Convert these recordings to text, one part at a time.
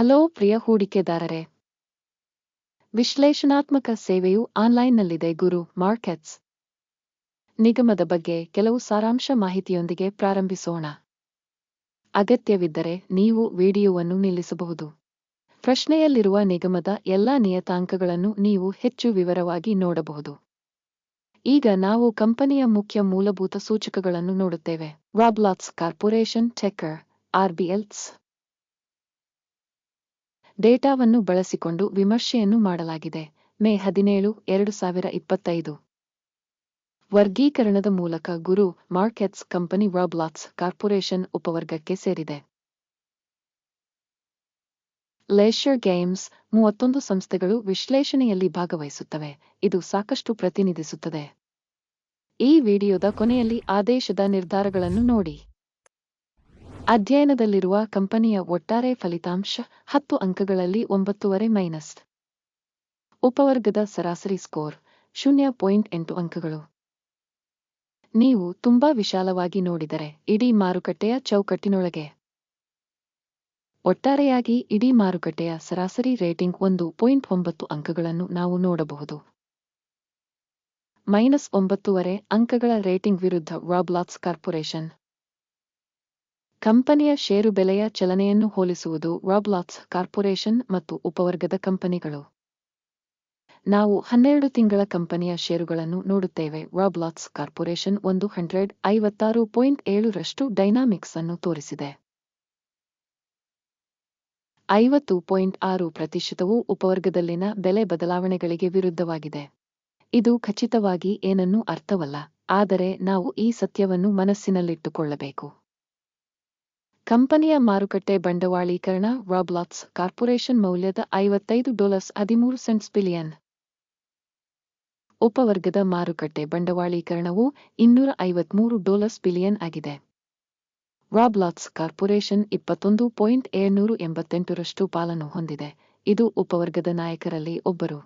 Hello ಪ್ರಿಯ ಹೂಡಿಕೆದಾರರೇ. ವಿಶ್ಲೇಷಣಾತ್ಮಕ ಸೇವೆಯು ಆನ್ಲೈನ್ನಲ್ಲಿದೆ ಗುರು markets. ನಿಗಮದ ಬಗ್ಗೆ ಕೆಲವು ಸಾರಾಂಶ ಮಾಹಿತಿಯೊಂದಿಗೆ ಪ್ರಾರಂಭಿಸೋಣ. ಅಗತ್ಯವಿದ್ದರೆ ನೀವು ವಿಡಿಯೋವನ್ನು ನಿಲ್ಲಿಸಬಹುದು. ಪ್ರಶ್ನೆಯಲ್ಲಿರುವ ನಿಗಮದ ಎಲ್ಲಾ ನಿಯತಾಂಕಗಳನ್ನು ನೀವು ಹೆಚ್ಚು ವಿವರವಾಗಿ ನೋಡಬಹುದು. ಈಗ ನಾವು ಕಂಪನಿಯ ಮುಖ್ಯ ಮೂಲಭೂತ ಸೂಚಕಗಳನ್ನು ನೋಡುತ್ತೇವೆ. ರಾಬ್ಲಾಟ್ಸ್ ಕಾರ್ಪೊರೇಷನ್ ಟೆಕ್ಕರ್ ಆರ್ಬಿಎಲ್ಸ್ ಡೇಟಾವನ್ನು ಬಳಸಿಕೊಂಡು ವಿಮರ್ಶೆಯನ್ನು ಮಾಡಲಾಗಿದೆ. ಮೇ ಹದಿನೇಳು, ಎರಡು ಸಾವಿರ ಇಪ್ಪತ್ತೈದು. ವರ್ಗೀಕರಣದ ಮೂಲಕ ಗುರು ಮಾರ್ಕೆಟ್ಸ್ ಕಂಪನಿ ರಾಬ್ಲಾಟ್ಸ್ ಕಾರ್ಪೊರೇಷನ್ ಉಪವರ್ಗಕ್ಕೆ ಸೇರಿದೆ. ಲೇಷರ್ ಗೇಮ್ಸ್ ಮೂವತ್ತೊಂದು ಸಂಸ್ಥೆಗಳು ವಿಶ್ಲೇಷಣೆಯಲ್ಲಿ ಭಾಗವಹಿಸುತ್ತವೆ. ಇದು ಸಾಕಷ್ಟು ಪ್ರತಿನಿಧಿಸುತ್ತದೆ. ಈ ವಿಡಿಯೋದ ಕೊನೆಯಲ್ಲಿ ಆದೇಶದ ನಿರ್ಧಾರಗಳನ್ನು ನೋಡಿ. ಅಧ್ಯಯನದಲ್ಲಿರುವ ಕಂಪನಿಯ ಒಟ್ಟಾರೆ ಫಲಿತಾಂಶ ಹತ್ತು ಅಂಕಗಳಲ್ಲಿ ಒಂಬತ್ತುವರೆ ಮೈನಸ್. ಉಪವರ್ಗದ ಸರಾಸರಿ ಸ್ಕೋರ್ ಶೂನ್ಯ ಪಾಯಿಂಟ್ ಎಂಟು ಅಂಕಗಳು. ನೀವು ತುಂಬಾ ವಿಶಾಲವಾಗಿ ನೋಡಿದರೆ ಇಡೀ ಮಾರುಕಟ್ಟೆಯ ಚೌಕಟ್ಟಿನೊಳಗೆ. ಒಟ್ಟಾರೆಯಾಗಿ ಇಡೀ ಮಾರುಕಟ್ಟೆಯ ಸರಾಸರಿ ರೇಟಿಂಗ್ ಒಂದು ಪಾಯಿಂಟ್ ಒಂಬತ್ತು ಅಂಕಗಳನ್ನು ನಾವು ನೋಡಬಹುದು. ಮೈನಸ್ ಒಂಬತ್ತುವರೆ ಅಂಕಗಳ ರೇಟಿಂಗ್ ವಿರುದ್ಧ ರಾಬ್ಲಾಕ್ಸ್ ಕಾರ್ಪೊರೇಷನ್ ಕಂಪನಿಯ ಷೇರು ಬೆಲೆಯ ಚಲನೆಯನ್ನು ಹೋಲಿಸುವುದು ರಾಬ್ಲಾಟ್ಸ್ ಕಾರ್ಪೊರೇಷನ್ ಮತ್ತು ಉಪವರ್ಗದ ಕಂಪನಿಗಳು. ನಾವು ಹನ್ನೆರಡು ತಿಂಗಳ ಕಂಪನಿಯ ಷೇರುಗಳನ್ನು ನೋಡುತ್ತೇವೆ. ರಾಬ್ಲಾಟ್ಸ್ ಕಾರ್ಪೊರೇಷನ್ ಒಂದು ಹಂಡ್ರೆಡ್ ಐವತ್ತಾರು ಪಾಯಿಂಟ್ ಏಳರಷ್ಟು ಡೈನಾಮಿಕ್ಸ್ ಅನ್ನು ತೋರಿಸಿದೆ. ಐವತ್ತು ಪಾಯಿಂಟ್ ಆರು ಪ್ರತಿಶತವು ಉಪವರ್ಗದಲ್ಲಿನ ಬೆಲೆ ಬದಲಾವಣೆಗಳಿಗೆ ವಿರುದ್ಧವಾಗಿದೆ. ಇದು ಖಚಿತವಾಗಿ ಏನನ್ನೂ ಅರ್ಥವಲ್ಲ, ಆದರೆ ನಾವು ಈ ಸತ್ಯವನ್ನು ಮನಸ್ಸಿನಲ್ಲಿಟ್ಟುಕೊಳ್ಳಬೇಕು. ಕಂಪನಿಯ ಮಾರುಕಟ್ಟೆ ಬಂಡವಾಳೀಕರಣ ರಾಬ್ಲಾಕ್ಸ್ ಕಾರ್ಪೊರೇಷನ್ ಮೌಲ್ಯದ ಐವತ್ತೈದು ಡಾಲರ್ಸ್ ಹದಿಮೂರು ಸೆಂಟ್ಸ್ ಬಿಲಿಯನ್. ಉಪವರ್ಗದ ಮಾರುಕಟ್ಟೆ ಬಂಡವಾಳೀಕರಣವು ಇನ್ನೂರ ಐವತ್ಮೂರು ಡಾಲರ್ಸ್ ಬಿಲಿಯನ್ ಆಗಿದೆ. ರಾಬ್ಲಾಕ್ಸ್ ಕಾರ್ಪೊರೇಷನ್ ಇಪ್ಪತ್ತೊಂದು ಪಾಯಿಂಟ್ ಏಳ್ನೂರು ಎಂಬತ್ತೆಂಟರಷ್ಟು ಪಾಲನ್ನು ಹೊಂದಿದೆ. ಇದು ಉಪವರ್ಗದ ನಾಯಕರಲ್ಲಿ ಒಬ್ಬರು.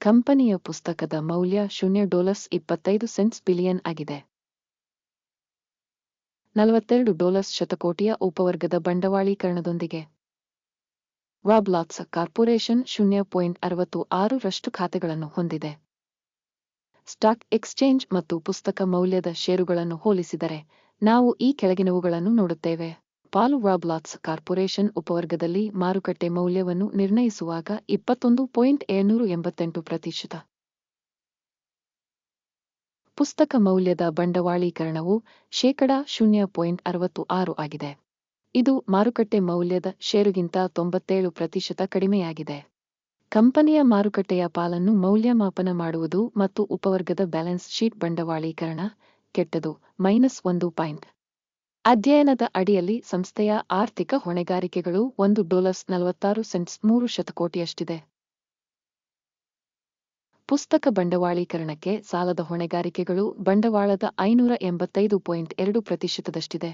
ಕಂಪನಿಯ ಪುಸ್ತಕದ ಮೌಲ್ಯ ಶೂನ್ಯ ಡಾಲರ್ಸ್ ಇಪ್ಪತ್ತೈದು ಸೆಂಟ್ಸ್ ಬಿಲಿಯನ್ ಆಗಿದೆ. ನಲವತ್ತೆರಡು ಡಾಲರ್ಸ್ ಶತಕೋಟಿಯ ಉಪವರ್ಗದ ಬಂಡವಾಳೀಕರಣದೊಂದಿಗೆ. ರಾಬ್ಲಾಟ್ಸ್ ಕಾರ್ಪೊರೇಷನ್ ಶೂನ್ಯ ಪಾಯಿಂಟ್ ಅರವತ್ತು ಆರು ರಷ್ಟು ಖಾತೆಗಳನ್ನು ಹೊಂದಿದೆ. ಸ್ಟಾಕ್ ಎಕ್ಸ್ಚೇಂಜ್ ಮತ್ತು ಪುಸ್ತಕ ಮೌಲ್ಯದ ಷೇರುಗಳನ್ನು ಹೋಲಿಸಿದರೆ, ನಾವು ಈ ಕೆಳಗಿನವುಗಳನ್ನು ನೋಡುತ್ತೇವೆ. ಪಾಲು ರಾಬ್ಲಾಟ್ಸ್ ಕಾರ್ಪೊರೇಷನ್ ಉಪವರ್ಗದಲ್ಲಿ ಮಾರುಕಟ್ಟೆ ಮೌಲ್ಯವನ್ನು ನಿರ್ಣಯಿಸುವಾಗ ಇಪ್ಪತ್ತೊಂದು ಪಾಯಿಂಟ್ ಏಳ್ನೂರು ಎಂಬತ್ತೆಂಟು ಪ್ರತಿಶತ. ಪುಸ್ತಕ ಮೌಲ್ಯದ ಬಂಡವಾಳೀಕರಣವು ಶೇಕಡಾ ಶೂನ್ಯ ಪಾಯಿಂಟ್ ಅರವತ್ತು ಆರು ಆಗಿದೆ. ಇದು ಮಾರುಕಟ್ಟೆ ಮೌಲ್ಯದ ಷೇರುಗಿಂತ ತೊಂಬತ್ತೇಳು ಪ್ರತಿಶತ ಕಡಿಮೆಯಾಗಿದೆ. ಕಂಪನಿಯ ಮಾರುಕಟ್ಟೆಯ ಪಾಲನ್ನು ಮೌಲ್ಯಮಾಪನ ಮಾಡುವುದು ಮತ್ತು ಉಪವರ್ಗದ ಬ್ಯಾಲೆನ್ಸ್ ಶೀಟ್ ಬಂಡವಾಳೀಕರಣ ಕೆಟ್ಟದು, ಮೈನಸ್ ಒಂದು ಪಾಯಿಂಟ್. ಅಧ್ಯಯನದ ಅಡಿಯಲ್ಲಿ ಸಂಸ್ಥೆಯ ಆರ್ಥಿಕ ಹೊಣೆಗಾರಿಕೆಗಳು ಒಂದು ಡಾಲರ್ಸ್ ನಲವತ್ತಾರು ಸೆಂಟ್ಸ್ ಮೂರು ಶತಕೋಟಿಯಷ್ಟಿದೆ. ಪುಸ್ತಕ ಬಂಡವಾಳೀಕರಣಕ್ಕೆ ಸಾಲದ ಹೊಣೆಗಾರಿಕೆಗಳು ಬಂಡವಾಳದ ಐನೂರ ಎಂಬತ್ತೈದು ಪಾಯಿಂಟ್ ಎರಡು ಪ್ರತಿಶತದಷ್ಟಿದೆ.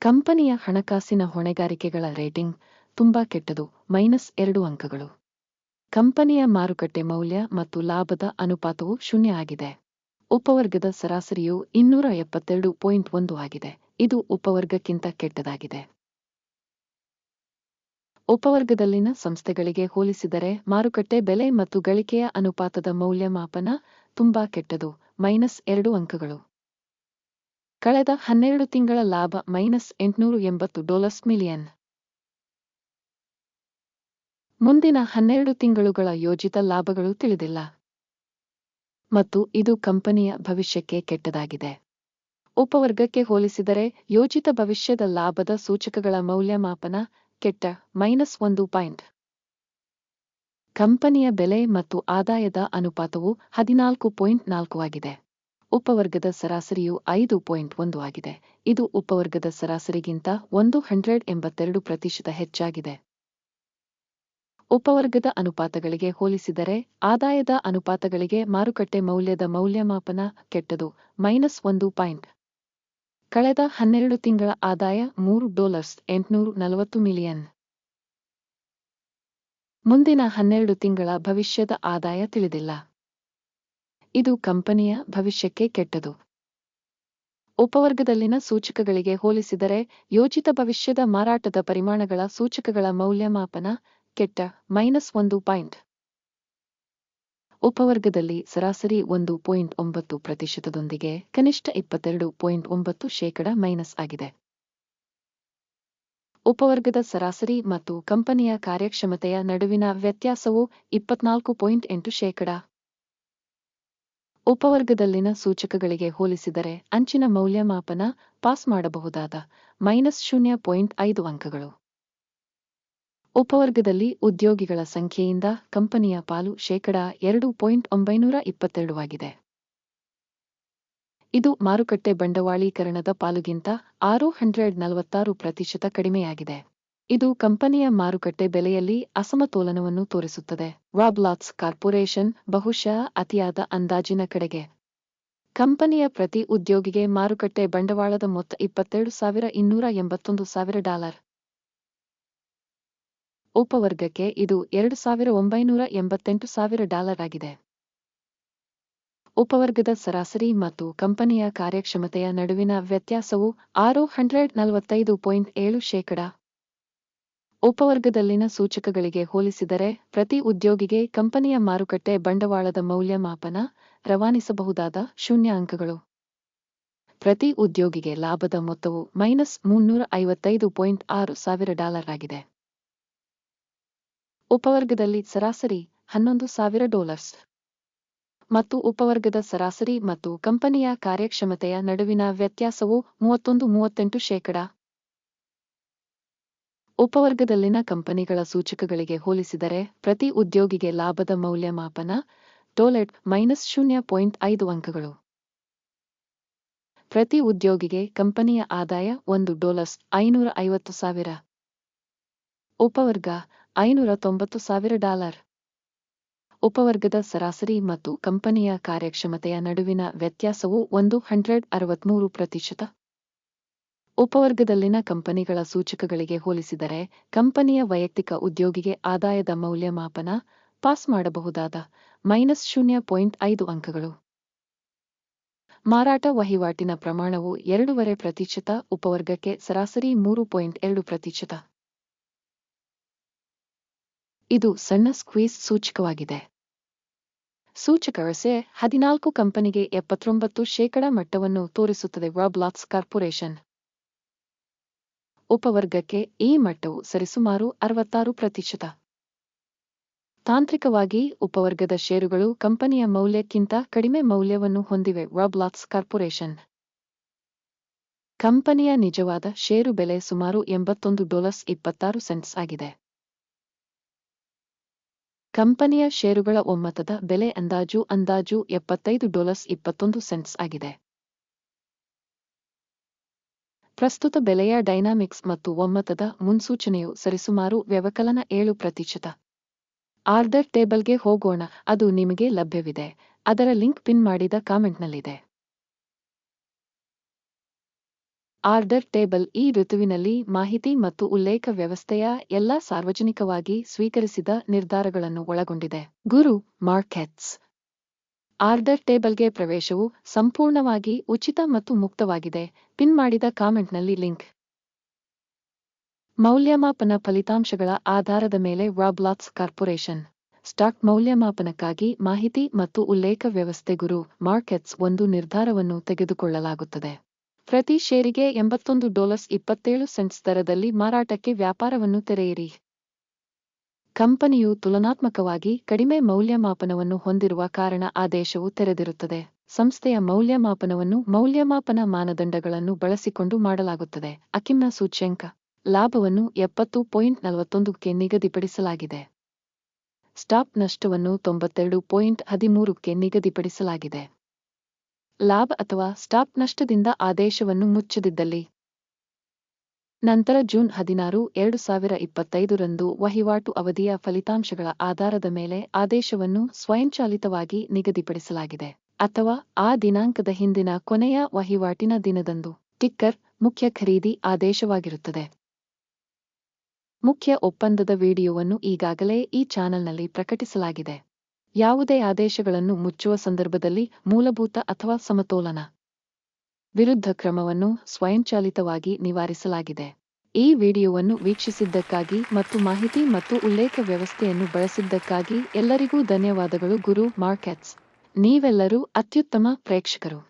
ಕಂಪನಿಯ ಹಣಕಾಸಿನ ಹೊಣೆಗಾರಿಕೆಗಳ ರೇಟಿಂಗ್ ತುಂಬಾ ಕೆಟ್ಟದು, ಮೈನಸ್ ಎರಡು ಅಂಕಗಳು. ಕಂಪನಿಯ ಮಾರುಕಟ್ಟೆ ಮೌಲ್ಯ ಮತ್ತು ಲಾಭದ ಅನುಪಾತವು ಶೂನ್ಯ ಆಗಿದೆ. ಉಪವರ್ಗದ ಸರಾಸರಿಯು ಇನ್ನೂರ ಎಪ್ಪತ್ತೆರಡು ಪಾಯಿಂಟ್ ಒಂದು ಆಗಿದೆ. ಇದು ಉಪವರ್ಗಕ್ಕಿಂತ ಕೆಟ್ಟದಾಗಿದೆ. ಉಪವರ್ಗದಲ್ಲಿನ ಸಂಸ್ಥೆಗಳಿಗೆ ಹೋಲಿಸಿದರೆ ಮಾರುಕಟ್ಟೆ ಬೆಲೆ ಮತ್ತು ಗಳಿಕೆಯ ಅನುಪಾತದ ಮೌಲ್ಯಮಾಪನ ತುಂಬಾ ಕೆಟ್ಟದು, ಮೈನಸ್ ಎರಡು ಅಂಕಗಳು. ಕಳೆದ ಹನ್ನೆರಡು ತಿಂಗಳ ಲಾಭ ಮೈನಸ್ ಎಂಟುನೂರು ಎಂಬತ್ತು ಡಾಲರ್ಸ್ ಮಿಲಿಯನ್. ಮುಂದಿನ ಹನ್ನೆರಡು ತಿಂಗಳುಗಳ ಯೋಜಿತ ಲಾಭಗಳು ತಿಳಿದಿಲ್ಲ. ಮತ್ತು ಇದು ಕಂಪನಿಯ ಭವಿಷ್ಯಕ್ಕೆ ಕೆಟ್ಟದಾಗಿದೆ. ಉಪವರ್ಗಕ್ಕೆ ಹೋಲಿಸಿದರೆ ಯೋಜಿತ ಭವಿಷ್ಯದ ಲಾಭದ ಸೂಚಕಗಳ ಮೌಲ್ಯಮಾಪನ ಕೆಟ್ಟ, ಮೈನಸ್ ಒಂದು ಪಾಯಿಂಟ್. ಕಂಪನಿಯ ಬೆಲೆ ಮತ್ತು ಆದಾಯದ ಅನುಪಾತವು ಹದಿನಾಲ್ಕು ಪಾಯಿಂಟ್ ನಾಲ್ಕು ಆಗಿದೆ. ಉಪವರ್ಗದ ಸರಾಸರಿಯು ಐದು ಪಾಯಿಂಟ್ ಒಂದು ಆಗಿದೆ. ಇದು ಉಪವರ್ಗದ ಸರಾಸರಿಗಿಂತ ಒಂದು ಹಂಡ್ರೆಡ್ ಎಂಬತ್ತೆರಡು ಪ್ರತಿಶತ ಹೆಚ್ಚಾಗಿದೆ. ಉಪವರ್ಗದ ಅನುಪಾತಗಳಿಗೆ ಹೋಲಿಸಿದರೆ, ಆದಾಯದ ಅನುಪಾತಗಳಿಗೆ ಮಾರುಕಟ್ಟೆ ಮೌಲ್ಯದ ಮೌಲ್ಯಮಾಪನ ಕೆಟ್ಟದು, ಮೈನಸ್ ಒಂದು ಪಾಯಿಂಟ್. ಕಳೆದ ಹನ್ನೆರಡು ತಿಂಗಳ ಆದಾಯ ಮೂರು ಡಾಲರ್ಸ್ ಎಂಟುನೂರು ನಲವತ್ತು ಮಿಲಿಯನ್. ಮುಂದಿನ ಹನ್ನೆರಡು ತಿಂಗಳ ಭವಿಷ್ಯದ ಆದಾಯ ತಿಳಿದಿಲ್ಲ. ಇದು ಕಂಪನಿಯ ಭವಿಷ್ಯಕ್ಕೆ ಕೆಟ್ಟದು. ಉಪವರ್ಗದಲ್ಲಿನ ಸೂಚಕಗಳಿಗೆ ಹೋಲಿಸಿದರೆ ಯೋಜಿತ ಭವಿಷ್ಯದ ಮಾರಾಟದ ಪರಿಮಾಣಗಳ ಸೂಚಕಗಳ ಮೌಲ್ಯಮಾಪನ ಕೆಟ್ಟ ಮೈನಸ್ ಒಂದು ಪಾಯಿಂಟ್. ಉಪವರ್ಗದಲ್ಲಿ ಸರಾಸರಿ ಒಂದು ಪಾಯಿಂಟ್ ಒಂಬತ್ತು ಪ್ರತಿಶತದೊಂದಿಗೆ ಕನಿಷ್ಠ ಇಪ್ಪತ್ತೆರಡು ಪಾಯಿಂಟ್ ಒಂಬತ್ತು ಶೇಕಡ ಮೈನಸ್ ಆಗಿದೆ. ಉಪವರ್ಗದ ಸರಾಸರಿ ಮತ್ತು ಕಂಪನಿಯ ಕಾರ್ಯಕ್ಷಮತೆಯ ನಡುವಿನ ವ್ಯತ್ಯಾಸವು ಇಪ್ಪತ್ನಾಲ್ಕು ಪಾಯಿಂಟ್ ಎಂಟು ಶೇಕಡ. ಉಪವರ್ಗದಲ್ಲಿನ ಸೂಚಕಗಳಿಗೆ ಹೋಲಿಸಿದರೆ ಅಂಚಿನ ಮೌಲ್ಯಮಾಪನ ಪಾಸ್ ಮಾಡಬಹುದಾದ ಮೈನಸ್ ಶೂನ್ಯ ಪಾಯಿಂಟ್ ಐದು ಅಂಕಗಳು. ಉಪವರ್ಗದಲ್ಲಿ ಉದ್ಯೋಗಿಗಳ ಸಂಖ್ಯೆಯಿಂದ ಕಂಪನಿಯ ಪಾಲು ಶೇಕಡ ಎರಡು ಪಾಯಿಂಟ್ ಒಂಬೈನೂರ ಇಪ್ಪತ್ತೆರಡು ಆಗಿದೆ ಇದು ಮಾರುಕಟ್ಟೆ ಬಂಡವಾಳೀಕರಣದ ಪಾಲುಗಿಂತ ಆರು ಹಂಡ್ರೆಡ್ ನಲವತ್ತಾರು ಪ್ರತಿಶತ ಕಡಿಮೆಯಾಗಿದೆ. ಇದು ಕಂಪನಿಯ ಮಾರುಕಟ್ಟೆ ಬೆಲೆಯಲ್ಲಿ ಅಸಮತೋಲನವನ್ನು ತೋರಿಸುತ್ತದೆ. ರಾಬ್ಲಾಟ್ಸ್ ಕಾರ್ಪೊರೇಷನ್ ಬಹುಶಃ ಅತಿಯಾದ ಅಂದಾಜಿನ ಕಡೆಗೆ. ಕಂಪನಿಯ ಪ್ರತಿ ಉದ್ಯೋಗಿಗೆ ಮಾರುಕಟ್ಟೆ ಬಂಡವಾಳದ ಮೊತ್ತ ಇಪ್ಪತ್ತೆರಡು ಸಾವಿರ ಇನ್ನೂರ ಎಂಬತ್ತೊಂದು ಸಾವಿರ ಡಾಲರ್. ಉಪವರ್ಗಕ್ಕೆ ಇದು ಎರಡು ಸಾವಿರ ಒಂಬೈನೂರ ಎಂಬತ್ತೆಂಟು ಸಾವಿರ ಡಾಲರ್ ಆಗಿದೆ ಉಪವರ್ಗದ ಸರಾಸರಿ ಮತ್ತು ಕಂಪನಿಯ ಕಾರ್ಯಕ್ಷಮತೆಯ ನಡುವಿನ ವ್ಯತ್ಯಾಸವು ಆರು ಹಂಡ್ರೆಡ್ ನಲವತ್ತೈದು ಪಾಯಿಂಟ್ ಏಳು ಶೇಕಡ. ಉಪವರ್ಗದಲ್ಲಿನ ಸೂಚಕಗಳಿಗೆ ಹೋಲಿಸಿದರೆ ಪ್ರತಿ ಉದ್ಯೋಗಿಗೆ ಕಂಪನಿಯ ಮಾರುಕಟ್ಟೆ ಬಂಡವಾಳದ ಮೌಲ್ಯಮಾಪನ ರವಾನಿಸಬಹುದಾದ ಶೂನ್ಯ ಅಂಕಗಳು ಪ್ರತಿ ಉದ್ಯೋಗಿಗೆ ಲಾಭದ ಮೊತ್ತವು ಮೈನಸ್ ಮುನ್ನೂರ ಐವತ್ತೈದು ಪಾಯಿಂಟ್ ಆರು ಸಾವಿರ ಡಾಲರ್ ಆಗಿದೆ ಉಪವರ್ಗದಲ್ಲಿ ಸರಾಸರಿ ಹನ್ನೊಂದು ಸಾವಿರ ಡಾಲರ್ಸ್. ಮತ್ತು ಉಪವರ್ಗದ ಸರಾಸರಿ ಮತ್ತು ಕಂಪನಿಯ ಕಾರ್ಯಕ್ಷಮತೆಯ ನಡುವಿನ ವ್ಯತ್ಯಾಸವು ಮೂವತ್ತೊಂದು ಮೂವತ್ತೆಂಟು ಶೇಕಡ. ಉಪವರ್ಗದಲ್ಲಿನ ಕಂಪನಿಗಳ ಸೂಚಕಗಳಿಗೆ ಹೋಲಿಸಿದರೆ ಪ್ರತಿ ಉದ್ಯೋಗಿಗೆ ಲಾಭದ ಮೌಲ್ಯಮಾಪನ ಟೋಲೆಟ್ ಮೈನಸ್ ಶೂನ್ಯ ಪಾಯಿಂಟ್ ಐದು ಅಂಕಗಳು. ಪ್ರತಿ ಉದ್ಯೋಗಿಗೆ ಕಂಪನಿಯ ಆದಾಯ ಒಂದು ಡಾಲರ್ಸ್ ಐನೂರ ಐವತ್ತು ಸಾವಿರ. ಉಪವರ್ಗ ಐನೂರ ತೊಂಬತ್ತು ಸಾವಿರ ಡಾಲರ್. ಉಪವರ್ಗದ ಸರಾಸರಿ ಮತ್ತು ಕಂಪನಿಯ ಕಾರ್ಯಕ್ಷಮತೆಯ ನಡುವಿನ ವ್ಯತ್ಯಾಸವು ಒಂದು ಹಂಡ್ರೆಡ್ ಅರವತ್ಮೂರು ಪ್ರತಿಶತ. ಉಪವರ್ಗದಲ್ಲಿನ ಕಂಪನಿಗಳ ಸೂಚಕಗಳಿಗೆ ಹೋಲಿಸಿದರೆ, ಕಂಪನಿಯ ವೈಯಕ್ತಿಕ ಉದ್ಯೋಗಿಗೆ ಆದಾಯದ ಮೌಲ್ಯಮಾಪನ ಪಾಸ್ ಮಾಡಬಹುದಾದ ಮೈನಸ್ ಶೂನ್ಯ ಪಾಯಿಂಟ್ ಐದು ಅಂಕಗಳು. ಮಾರಾಟ ವಹಿವಾಟಿನ ಪ್ರಮಾಣವು ಎರಡೂವರೆ ಪ್ರತಿಶತ, ಉಪವರ್ಗಕ್ಕೆ ಸರಾಸರಿ ಮೂರು ಪಾಯಿಂಟ್ ಎರಡು ಪ್ರತಿಶತ. ಇದು ಸಣ್ಣ ಸ್ಕ್ವೀಸ್ ಸೂಚಕವಾಗಿದೆ. ಸೂಚಕ ರಸೆ ಹದಿನಾಲ್ಕು ಕಂಪನಿಗೆ ಎಪ್ಪತ್ತೊಂಬತ್ತು ಶೇಕಡ ಮಟ್ಟವನ್ನು ತೋರಿಸುತ್ತದೆ ವಾಬ್ಲಾಕ್ಸ್ ಕಾರ್ಪೊರೇಷನ್. ಉಪವರ್ಗಕ್ಕೆ ಈ ಮಟ್ಟವು ಸರಿಸುಮಾರು ಅರವತ್ತಾರು ಪ್ರತಿಶತ. ತಾಂತ್ರಿಕವಾಗಿ ಉಪವರ್ಗದ ಷೇರುಗಳು ಕಂಪನಿಯ ಮೌಲ್ಯಕ್ಕಿಂತ ಕಡಿಮೆ ಮೌಲ್ಯವನ್ನು ಹೊಂದಿವೆ ವಾಬ್ಲಾಕ್ಸ್ ಕಾರ್ಪೊರೇಷನ್. ಕಂಪನಿಯ ನಿಜವಾದ ಷೇರು ಬೆಲೆ ಸುಮಾರು ಎಂಬತ್ತೊಂದು ಡಾಲರ್ಸ್ ಇಪ್ಪತ್ತಾರು ಸೆಂಟ್ಸ್ ಆಗಿದೆ. ಕಂಪನಿಯ ಷೇರುಗಳ ಒಮ್ಮತದ ಬೆಲೆ ಅಂದಾಜು ಅಂದಾಜು ಎಪ್ಪತ್ತೈದು ಡಾಲರ್ಸ್ ಇಪ್ಪತ್ತೊಂದು ಸೆಂಟ್ಸ್ ಆಗಿದೆ. ಪ್ರಸ್ತುತ ಬೆಲೆಯ ಡೈನಾಮಿಕ್ಸ್ ಮತ್ತು ಒಮ್ಮತದ ಮುನ್ಸೂಚನೆಯು ಸರಿಸುಮಾರು ವ್ಯವಕಲನ ಏಳು ಪ್ರತಿಶತ. ಆರ್ಡರ್ ಟೇಬಲ್ಗೆ ಹೋಗೋಣ, ಅದು ನಿಮಗೆ ಲಭ್ಯವಿದೆ. ಅದರ ಲಿಂಕ್ ಪಿನ್ ಮಾಡಿದ ಕಾಮೆಂಟ್ನಲ್ಲಿದೆ. ಆರ್ಡರ್ ಟೇಬಲ್ ಈ ಋತುವಿನಲ್ಲಿ ಮಾಹಿತಿ ಮತ್ತು ಉಲ್ಲೇಖ ವ್ಯವಸ್ಥೆಯ ಎಲ್ಲಾ ಸಾರ್ವಜನಿಕವಾಗಿ ಸ್ವೀಕರಿಸಿದ ನಿರ್ಧಾರಗಳನ್ನು ಒಳಗೊಂಡಿದೆ. ಗುರು ಮಾರ್ಕೆಟ್ಸ್. ಆರ್ಡರ್ ಟೇಬಲ್ಗೆ ಪ್ರವೇಶವು ಸಂಪೂರ್ಣವಾಗಿ ಉಚಿತ ಮತ್ತು ಮುಕ್ತವಾಗಿದೆ. ಪಿನ್ ಮಾಡಿದ ಕಾಮೆಂಟ್ನಲ್ಲಿ ಲಿಂಕ್. ಮೌಲ್ಯಮಾಪನ ಫಲಿತಾಂಶಗಳ ಆಧಾರದ ಮೇಲೆ ರಾಬ್ಲಾಕ್ಸ್ ಕಾರ್ಪೊರೇಷನ್. ಸ್ಟಾಕ್ ಮೌಲ್ಯಮಾಪನಕ್ಕಾಗಿ ಮಾಹಿತಿ ಮತ್ತು ಉಲ್ಲೇಖ ವ್ಯವಸ್ಥೆ ಗುರು ಮಾರ್ಕೆಟ್ಸ್ ಒಂದು ನಿರ್ಧಾರವನ್ನು ತೆಗೆದುಕೊಳ್ಳಲಾಗುತ್ತದೆ. ಪ್ರತಿ ಷೇರಿಗೆ ಎಂಬತ್ತೊಂದು ಡಾಲರ್ಸ್ ಇಪ್ಪತ್ತೇಳು ಸೆಂಟ್ಸ್ ದರದಲ್ಲಿ ಮಾರಾಟಕ್ಕೆ ವ್ಯಾಪಾರವನ್ನು ತೆರೆಯಿರಿ. ಕಂಪನಿಯು ತುಲನಾತ್ಮಕವಾಗಿ ಕಡಿಮೆ ಮೌಲ್ಯಮಾಪನವನ್ನು ಹೊಂದಿರುವ ಕಾರಣ ಆದೇಶವು ತೆರೆದಿರುತ್ತದೆ. ಸಂಸ್ಥೆಯ ಮೌಲ್ಯಮಾಪನವನ್ನು ಮೌಲ್ಯಮಾಪನ ಮಾನದಂಡಗಳನ್ನು ಬಳಸಿಕೊಂಡು ಮಾಡಲಾಗುತ್ತದೆ. ಅಕಿಮ್ನ ಸೂಚ್ಯಂಕ ಲಾಭವನ್ನು ಎಪ್ಪತ್ತು ಪಾಯಿಂಟ್ ನಲವತ್ತೊಂದಕ್ಕೆ ನಿಗದಿಪಡಿಸಲಾಗಿದೆ. ಸ್ಟಾಪ್ ನಷ್ಟವನ್ನು ತೊಂಬತ್ತೆರಡು ಪಾಯಿಂಟ್ ಹದಿಮೂರಕ್ಕೆ ನಿಗದಿಪಡಿಸಲಾಗಿದೆ. ಲಾಭ ಅಥವಾ ಸ್ಟಾಪ್ ನಷ್ಟದಿಂದ ಆದೇಶವನ್ನು ಮುಚ್ಚದಿದ್ದಲ್ಲಿ. ನಂತರ ಜೂನ್ ಹದಿನಾರು, ಎರಡು ಸಾವಿರ ಇಪ್ಪತ್ತೈದರಂದು ವಹಿವಾಟು ಅವಧಿಯ ಫಲಿತಾಂಶಗಳ ಆಧಾರದ ಮೇಲೆ ಆದೇಶವನ್ನು ಸ್ವಯಂಚಾಲಿತವಾಗಿ ನಿಗದಿಪಡಿಸಲಾಗಿದೆ. ಅಥವಾ ಆ ದಿನಾಂಕದ ಹಿಂದಿನ ಕೊನೆಯ ವಹಿವಾಟಿನ ದಿನದಂದು. ಟಿಕ್ಕರ್ ಮುಖ್ಯ ಖರೀದಿ ಆದೇಶವಾಗಿರುತ್ತದೆ. ಮುಖ್ಯ ಒಪ್ಪಂದದ ವಿಡಿಯೋವನ್ನು ಈಗಾಗಲೇ ಈ ಚಾನೆಲ್ನಲ್ಲಿ ಪ್ರಕಟಿಸಲಾಗಿದೆ. ಯಾವುದೇ ಆದೇಶಗಳನ್ನು ಮುಚ್ಚುವ ಸಂದರ್ಭದಲ್ಲಿ ಮೂಲಭೂತ ಅಥವಾ ಸಮತೋಲನ ವಿರುದ್ಧ ಕ್ರಮವನ್ನು ಸ್ವಯಂಚಾಲಿತವಾಗಿ ನಿವಾರಿಸಲಾಗಿದೆ. ಈ ವಿಡಿಯೋವನ್ನು ವೀಕ್ಷಿಸಿದ್ದಕ್ಕಾಗಿ ಮತ್ತು ಮಾಹಿತಿ ಮತ್ತು ಉಲ್ಲೇಖ ವ್ಯವಸ್ಥೆಯನ್ನು ಬಳಸಿದ್ದಕ್ಕಾಗಿ ಎಲ್ಲರಿಗೂ ಧನ್ಯವಾದಗಳು ಗುರು ಮಾರ್ಕೆಟ್ಸ್. ನೀವೆಲ್ಲರೂ ಅತ್ಯುತ್ತಮ ಪ್ರೇಕ್ಷಕರು.